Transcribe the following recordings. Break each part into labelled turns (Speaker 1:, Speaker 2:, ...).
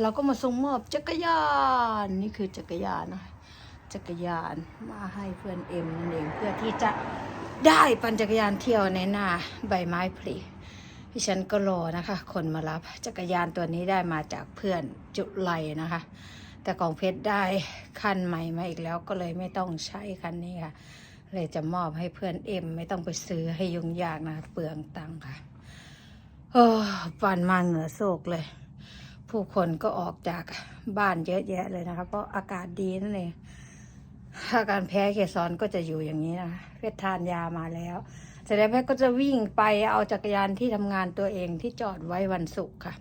Speaker 1: เราก็มาส่งมอบจักรยานนี่คือจักรยานนะจักรยานมาให้เพื่อนเอ็มนั่นเองเพื่อที่จะได้ปั่นจักรยานเที่ยวในหน้าใบไม้ผลิพี่ฉันก็รอนะคะ คนมารับจักรยานตัวนี้ได้มาจากเพื่อนจุไลนะคะ แต่ของเพชรได้คันใหม่มาอีกแล้วก็เลยไม่ต้องใช้คันนี้ค่ะ เลยจะมอบให้เพื่อนเอ็มไม่ต้องไปซื้อให้ยุ่งยากนะเปลืองตังค์ค่ะโอ้ปั่นมาเหงื่อโศกเลย ผู้คนก็ออกจากบ้านเยอะแยะเลยนะคะ เพราะอากาศดีนั่นเองอาการแพ้เกสรก็จะอยู่อย่างนี้นะคะเพชรทานยามาแล้วเสร็จแล้วเพชรก็จะวิ่งไปเอาจักรยานที่ทำงานตัวเองที่จอดไว้วันศุกร์ค่ะ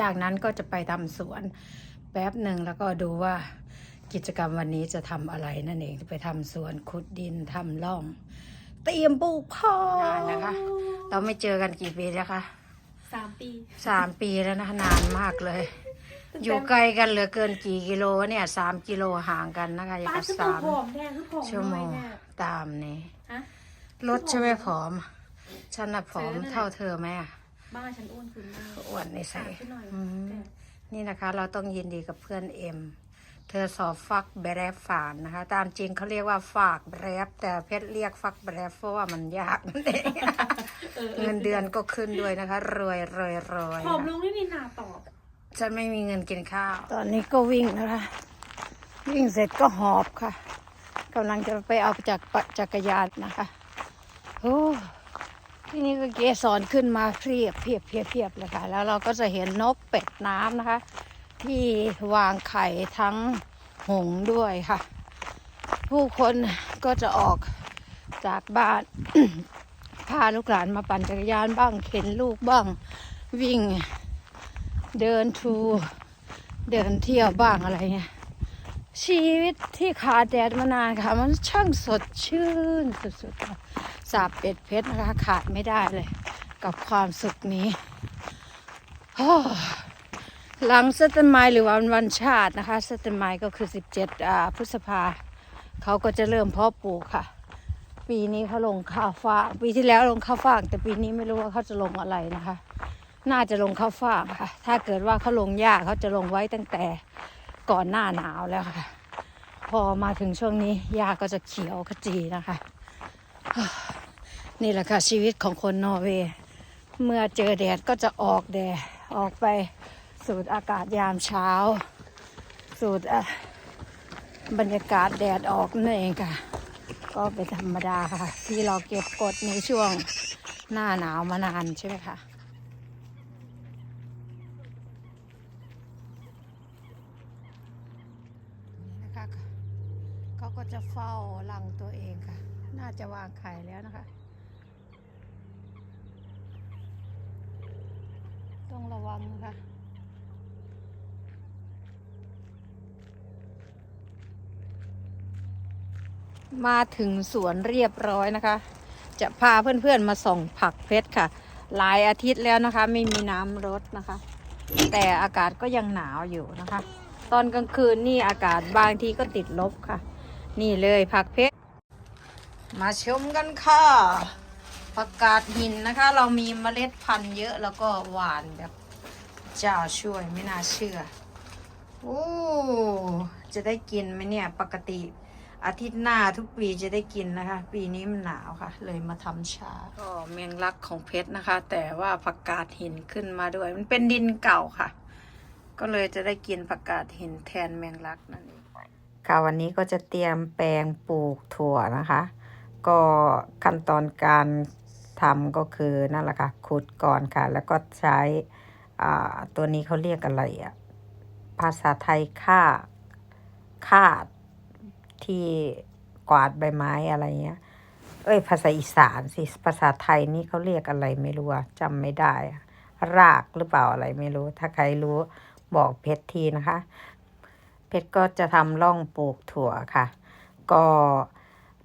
Speaker 1: จากนั้นก็จะไปทำสวนแป๊บหนึ่งแล้วก็ดูว่ากิจกรรมวันนี้จะทำอะไรนั่นเองไปทำสวนขุดดินทำร่องเตรียมปลูกข้าวนนะคะ เราไม่เจอกันกี่ปีแล้วคะ
Speaker 2: สามปี
Speaker 1: สามปีแล้วนะคะนานมากเลย อยู่ไกลกันเหลือเกินกี่กิโลวะเนี่ยสามกิโลห่างกันนะคะอย่าง
Speaker 2: ป้า
Speaker 1: กับ
Speaker 2: คือ
Speaker 1: สาม
Speaker 2: ผอมแน่คือผอม
Speaker 1: ชั่วโม
Speaker 2: น้อย
Speaker 1: ง
Speaker 2: แน่
Speaker 1: ตามนี้
Speaker 2: ฮะ
Speaker 1: รถใช่ไหมผอม ฉันน่ะผอม
Speaker 2: ซื้อนั่นแหละ
Speaker 1: เท่าเธอไหมอะ
Speaker 2: บ้านฉันอ้วนขึ้นมาก
Speaker 1: อ้วนในใส่
Speaker 2: ขาขึ้นหน่อย
Speaker 1: อืม
Speaker 2: แต่
Speaker 1: นี่นะคะ เราต้องยินดีกับเพื่อนเอ็ม เธอสอบฟักแบรฟฝานนะคะ ตามจริงเขาเรียกว่าฝากแบรฟแต่เพชรเรียกฟักแบรฟเพราะว่ามันยากนั่นเอง
Speaker 2: เออ
Speaker 1: เงินเดือนก็ขึ้นด้วยนะคะ รวยรวยรวย
Speaker 2: ผอมลงไม่มีหนาตอบ
Speaker 1: ฉันไม่มีเงินกินข้าว ตอนนี้ก็วิ่งนะคะ วิ่งเสร็จก็หอบค่ะกำลังจะไปเอาจากปะจักรยานนะคะโอ้ที่นี่ก็เกสรขึ้นมาเพียบเพียบเพียบเพียบเลยค่ะ แล้วเราก็จะเห็นนกเป็ดน้ำนะคะ ที่วางไข่ทั้งหงด้วยค่ะ ผู้คนก็จะออกจากบ้านพาลูกหลานมาปั่นจักรยานบ้าง เข็นลูกบ้าง วิ่งเดินทูเดินเที่ยวบ้างอะไรเงี้ยชีวิตที่ขาดแดดมานานค่ะ มันช่างสดชื่นสุดๆสาบเป็ดเพชรนะคะขาดไม่ได้เลย กับความสุขนี้ หลังสเตนไมล์หรือวันวันชาตินะคะสเตนไมล์ก็คือ17อ่าพฤษภาเขาก็จะเริ่มเพาะปลูกค่ะ ปีนี้เขาลงข้าวฟ่างปีที่แล้วลงข้าวฟ่างแต่ปีนี้ไม่รู้ว่าเขาจะลงอะไรนะคะ น่าจะลงข้าวฟ่างค่ะ ถ้าเกิดว่าเขาลงหญ้าเขาจะลงไว้ตั้งแต่ก่อนหน้าหนาวแล้วค่ะ พอมาถึงช่วงนี้หญ้าก็จะเขียวขจีนะคะ นี่แหละค่ะชีวิตของคนนอร์เวย์เมื่อเจอแดดก็จะออกแดดออกไป สูดอากาศยามเช้า สูดบรรยากาศแดดออกนั่นเองค่ะ ก็เป็นธรรมดาค่ะ ที่เราเก็บกดในช่วงหน้าหนาวมานานใช่ไหมคะนี่นะคะเขาก็จะเฝ้ารังตัวเองค่ะ น่าจะวางไข่แล้วนะคะ ต้องระวังนะคะ มาถึงสวนเรียบร้อยนะคะ จะพาเพื่อนๆมาส่องผักเพชรค่ะ หลายอาทิตย์แล้วนะคะ ไม่มีน้ำรดนะคะ แต่อากาศก็ยังหนาวอยู่นะคะ ตอนกลางคืนนี่อากาศบางทีก็ติดลบค่ะ นี่เลยผักเพชร มาชมกันค่ะผักกาดหินนะคะ เรามีเมล็ดพันธุ์เยอะแล้วก็หวานแบบเจ้าช่วยไม่น่าเชื่อโอ้จะได้กินไหมเนี่ยปกติ อาทิตย์หน้าทุกปีจะได้กินนะคะ ปีนี้มันหนาวค่ะ เลยมาทำชา ก็เมียงลักของเพชรนะคะ แต่ว่าผักกาดหินขึ้นมาด้วย มันเป็นดินเก่าค่ะ ก็เลยจะได้กินผักกาดหินแทนแมงลักนั่นเองค่ะวันนี้ก็จะเตรียมแปลงปลูกถั่วนะคะ ก็ขั้นตอนการทำก็คือนั่นแหละค่ะขุดก่อนค่ะ แล้วก็ใช้อ่าตัวนี้เขาเรียกอะไรอะภาษาไทยค่าคาด ที่กวาดใบไม้อะไรเงี้ย เอ้ย ภาษาอีสานสิ ภาษาไทยนี่เขาเรียกอะไรไม่รู้จำไม่ได้ รากหรือเปล่าอะไรไม่รู้ ถ้าใครรู้บอกเพชรทีนะคะ เพชรก็จะทำร่องปลูกถั่วค่ะ ก็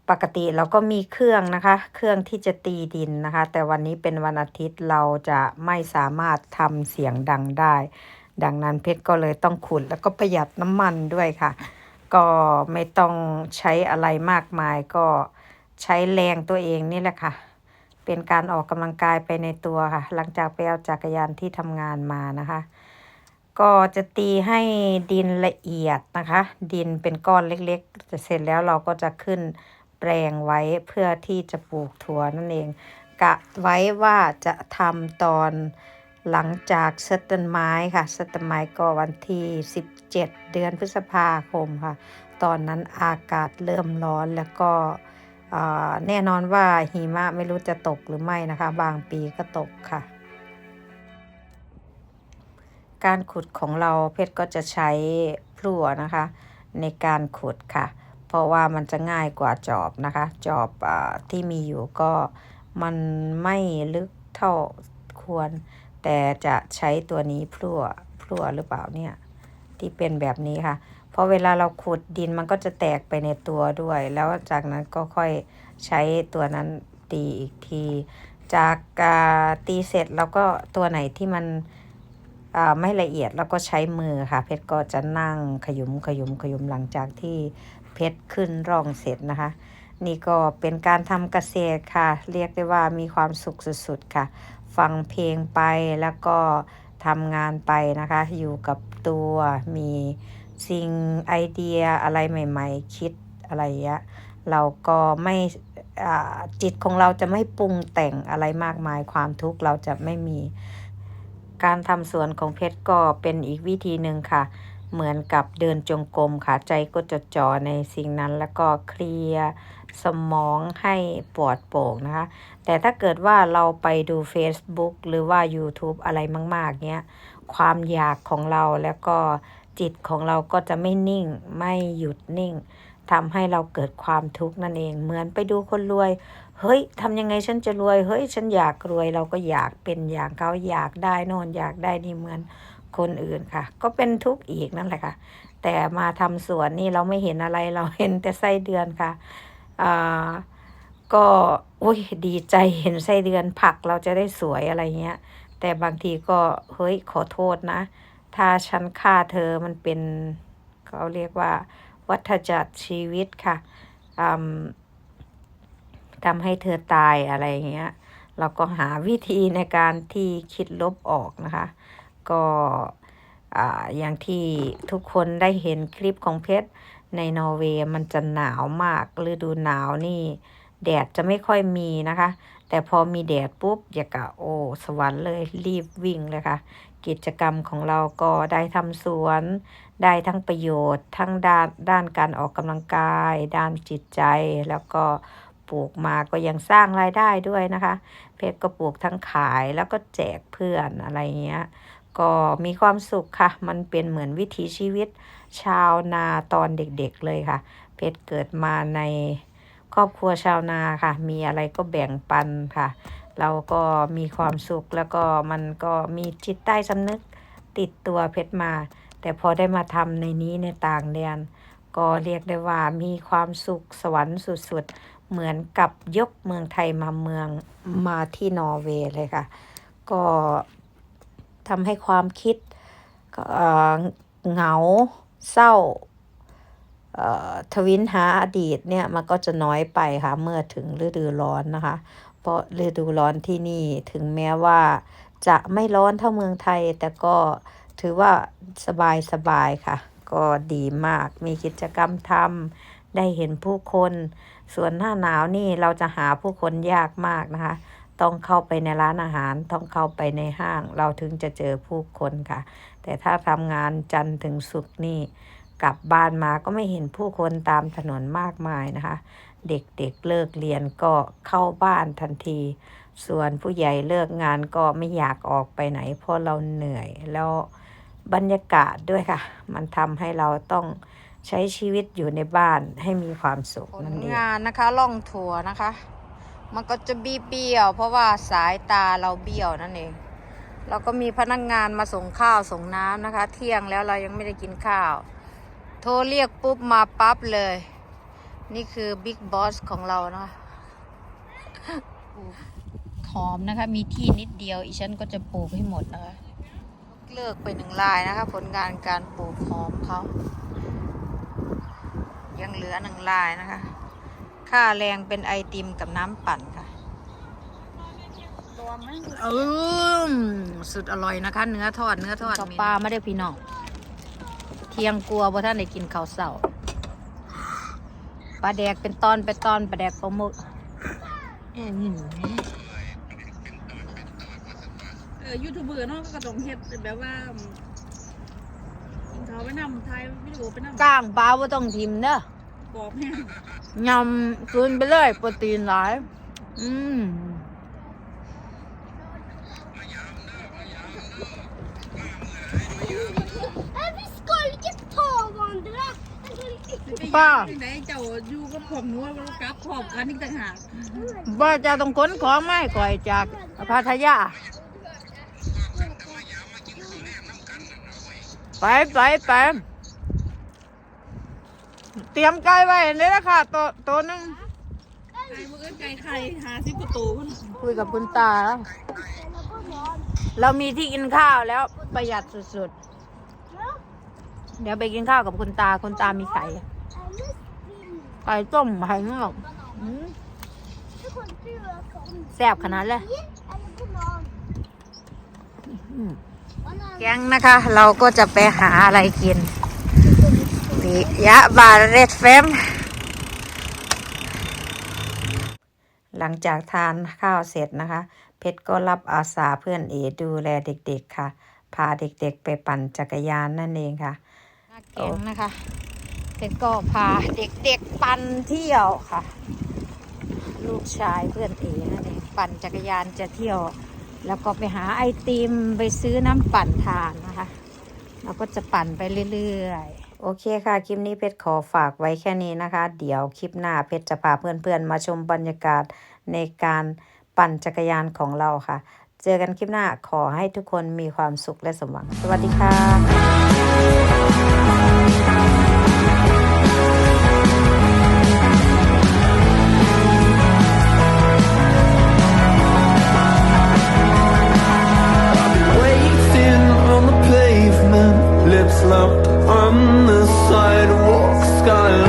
Speaker 1: ปกติเราก็มีเครื่องนะคะ เครื่องที่จะตีดินนะคะ แต่วันนี้เป็นวันอาทิตย์เราจะไม่สามารถทำเสียงดังได้ ดังนั้นเพชรก็เลยต้องขุดแล้วก็ประหยัดน้ำมันด้วยค่ะ ก็ไม่ต้องใช้อะไรมากมาย ก็ใช้แรงตัวเองนี่แหละค่ะ เป็นการออกกำลังกายไปในตัวค่ะ หลังจากไปเอาจักรยานที่ทำงานมานะคะ
Speaker 3: ก็จะตีให้ดินละเอียดนะคะ ดินเป็นก้อนเล็กๆจะเสร็จแล้วเราก็จะขึ้นแปลงไว้เพื่อที่จะปลูกถั่วนั่นเอง กะไว้ว่าจะทำตอน หลังจากเซตต้นไม้ค่ะเซตต้นไม้ก็วันที่ 17 เดือนพฤษภาคมค่ะ ตอนนั้นอากาศเริ่มร้อนแล้วก็แน่นอนว่าหิมะไม่รู้จะตกหรือไม่นะคะ บางปีก็ตกค่ะ การขุดของเราเพชรก็จะใช้พลั่วนะคะ ในการขุดค่ะ เพราะว่ามันจะง่ายกว่าจอบนะคะ จอบอที่มีอยู่ก็มันไม่ลึกเท่าควร แต่จะใช้ตัวนี้พลั่วพลั่วหรือเปล่าเนี่ยที่เป็นแบบนี้ค่ะเพราะเวลาเราขุดดินมันก็จะแตกไปในตัวด้วย แล้วจากนั้นก็ค่อยใช้ตัวนั้นตีอีกที จากตีเสร็จแล้วก็ตัวไหนที่มันไม่ละเอียดแล้วก็ใช้มือค่ะ เพชรก็จะนั่งขยุมขยุมขยุมหลังจากที่เพชรขึ้นร่องเสร็จนะคะ นี่ก็เป็นการทำเกษตรค่ะ เรียกได้ว่ามีความสุขสุดๆค่ะ ฟังเพลงไปแล้วก็ทำงานไปนะคะ อยู่กับตัวมีสิ่งไอเดียอะไรใหม่ ๆ คิดอะไรเงี้ยเราก็ไม่จิตของเราจะไม่ปรุงแต่งอะไรมากมายความทุกข์เราจะไม่มี การทำสวนของเพชรก็เป็นอีกวิธีหนึ่งค่ะ เหมือนกับเดินจงกรมค่ะใจก็จะจ่อในสิ่งนั้นแล้วก็เคลียร์ สมองให้ปลอดโปร่งนะคะ แต่ถ้าเกิดว่าเราไปดู Facebook หรือว่า YouTube อะไรมาก ๆ เนี้ย ความอยากของเราแล้วก็จิตของเราก็จะไม่นิ่ง ไม่หยุดนิ่งทำให้เราเกิดความทุกข์นั่นเอง เหมือนไปดูคนรวย เฮ้ยทำยังไงฉันจะรวย เฮ้ย ฉันอยากรวย เราก็อยากเป็นอย่างเขาอยากได้น่นอยากได้นี่เหมือนคนอื่นค่ะ ก็เป็นทุกข์อีกนั่นแหละค่ะ แต่มาทำสวนนี่เราไม่เห็นอะไรเราเห็นแต่ไส้เดือนค่ะ อ่าก็อุ้ยดีใจเห็นไส้เดือนผักเราจะได้สวยอะไรเงี้ย แต่บางทีก็เฮ้ยขอโทษนะ ถ้าฉันฆ่าเธอมันเป็นเขาเรียกว่าวัฏจักรชีวิตค่ะทำให้เธอตายอะไรเงี้ย เราก็หาวิธีในการที่คิดลบออกนะคะ ก็อ่าอย่างที่ทุกคนได้เห็นคลิปของเพชร ในนอร์เวย์มันจะหนาวมากฤดูหนาวนี่แดดจะไม่ค่อยมีนะคะ แต่พอมีแดดปุ๊บอยากะโอสวรรค์เลยรีบวิ่งเลยค่ะ กิจกรรมของเราก็ได้ทำสวน ได้ทั้งประโยชน์ ทั้งด้านด้านการออกกำลังกาย ด้านจิตใจ แล้วก็ปลูกมาก็ยังสร้างรายได้ด้วยนะคะ เพชรก็ปลูกทั้งขายแล้วก็แจกเพื่อนอะไรเงี้ย ก็มีความสุขค่ะ มันเป็นเหมือนวิถีชีวิตชาวนาตอนเด็กๆเลยค่ะ เพชรเกิดมาในครอบครัวชาวนาค่ะ มีอะไรก็แบ่งปันค่ะ เราก็มีความสุขแล้วก็มันก็มีจิตใต้สำนึกติดตัวเพชรมา แต่พอได้มาทำในนี้ในต่างแดน ก็เรียกได้ว่ามีความสุขสวรรค์สุดๆ เหมือนกับยกเมืองไทยมาเมืองมาที่นอร์เวย์เลยค่ะ ก็ ทำให้ความคิดเอ่อเหงาเศร้าทวินหาอดีตเนี่ยมันก็จะน้อยไปค่ะเมื่อถึงฤดูร้อนนะคะ เพราะฤดูร้อนที่นี่ถึงแม้ว่าจะไม่ร้อนเท่าเมืองไทย แต่ก็ถือว่าสบายสบายๆค่ะ ก็ดีมากมีกิจกรรมทำได้เห็นผู้คน ส่วนหน้าหนาวนี่เราจะหาผู้คนยากมากนะคะ ต้องเข้าไปในร้านอาหาร ต้องเข้าไปในห้าง เราถึงจะเจอผู้คนค่ะ แต่ถ้าทำงานจันทร์ถึงศุกร์นี่กลับบ้านมาก็ไม่เห็นผู้คนตามถนนมากมายนะคะ เด็กๆเเลิกเรียนก็เข้าบ้านทันที ส่วนผู้ใหญ่เลิกงานก็ไม่อยากออกไปไหน เพราะเราเหนื่อยแล้วบรรยากาศด้วยค่ะ มันทำให้เราต้องใช้ชีวิตอยู่ในบ้านให้มีความสุขนั่นเองงานนะคะล่องทัวร์นะคะ มันก็จะบี้เบี้ยว เพราะว่าสายตาเราเบี้ยวนั่นเอง เราก็มีพนักงานมาส่งข้าวส่งน้ำนะคะ เที่ยงแล้วเรายังไม่ได้กินข้าว โทรเรียกปุ๊บมาปั๊บเลย นี่คือบิ๊กบอสของเรานะคะหอมนะคะ มีที่นิดเดียว อีฉันก็จะปลูกให้หมดนะคะเลิกไปหนึ่งลายนะคะ ผลงานการปลูกหอมเขายังเหลือหนึ่งลายนะคะ ค่าแรงเป็นไอติมกับน้ำปั่นค่ะ
Speaker 4: ร้อว่าไม่รู้
Speaker 1: อืมสุดอร่อยนะคะ เนื้อทอดเนื้อทอดกับปลาไม่ได้พี่น้องเที่ยงกลัวว่าท่านได้กินข้าวเสาปลาแดกเป็นตอนเป็นตอนปลาแดกปลาหมึกอืม
Speaker 4: เออยูทูบเบอร์เนาะก็ต้องเฮ็ดแบบว่ากินเขาวไปนำไทยวิดีโอไปนำ
Speaker 1: ก้างปลาว่าต้องทิมเด้อ ก
Speaker 4: รอบแห้ง
Speaker 1: ยำคืนไปเลยโปรตีนหลาย อืม
Speaker 5: Vi skal ikke ta hverandre. Jeg skal ikke-
Speaker 1: ป้า
Speaker 4: ไหนเจ้าอยู่กับผมนัวเรากลับขอบกันอีกต่างหาก
Speaker 1: ว่าจะต้องขนของไม่ก่อยจากพัทยาไปไปไปเต รียมไก่ไว้เลยนะคะตัวตัวหนึง
Speaker 4: ไก่เมื่อไก่ไข่หาสิบประตูพุ่น
Speaker 1: คุยกับคุณตาแล้วเรามีที่กินข้าวแล้วประหยัดสุดๆ เดี๋ยวไปกินข้าวกับคุณตาคุณตามีไข่ไก่ต้มไข่งอกอืม
Speaker 5: Du kan ikke gjøre sånn.
Speaker 1: แซ่บขนาดเลย
Speaker 5: Eller banan.
Speaker 1: อืม
Speaker 5: Banan.
Speaker 1: แก๊งนะคะ เราก็จะไปหาอะไรกินปิ ยะบาเรตเฟมหลังจากทานข้าวเสร็จนะคะ เพชรก็รับอาสาเพื่อนเอดูแลเด็กๆค่ะ พาเด็กๆไปปั่นจักรยานนั่นเองค่ะแก๊งนะคะ เพชรก็พาเด็กๆปั่นเที่ยวค่ะ ลูกชายเพื่อนเอนั่นเองปั่นจักรยานจะเที่ยว แล้วก็ไปหาไอติมไปซื้อน้ำปั่นทานนะคะ เราก็จะปั่นไปเรื่อยๆ โอเคค่ะ คลิปนี้เพชรขอฝากไว้แค่นี้นะคะ เดี๋ยวคลิปหน้าเพชรจะพาเพื่อนๆ มาชมบรรยากาศในการปั่นจักรยานของเราค่ะ เจอกันคลิปหน้าขอให้ทุกคนมีความสุขและสมหวัง สวัสดีค่ะ slow sidewalk skyline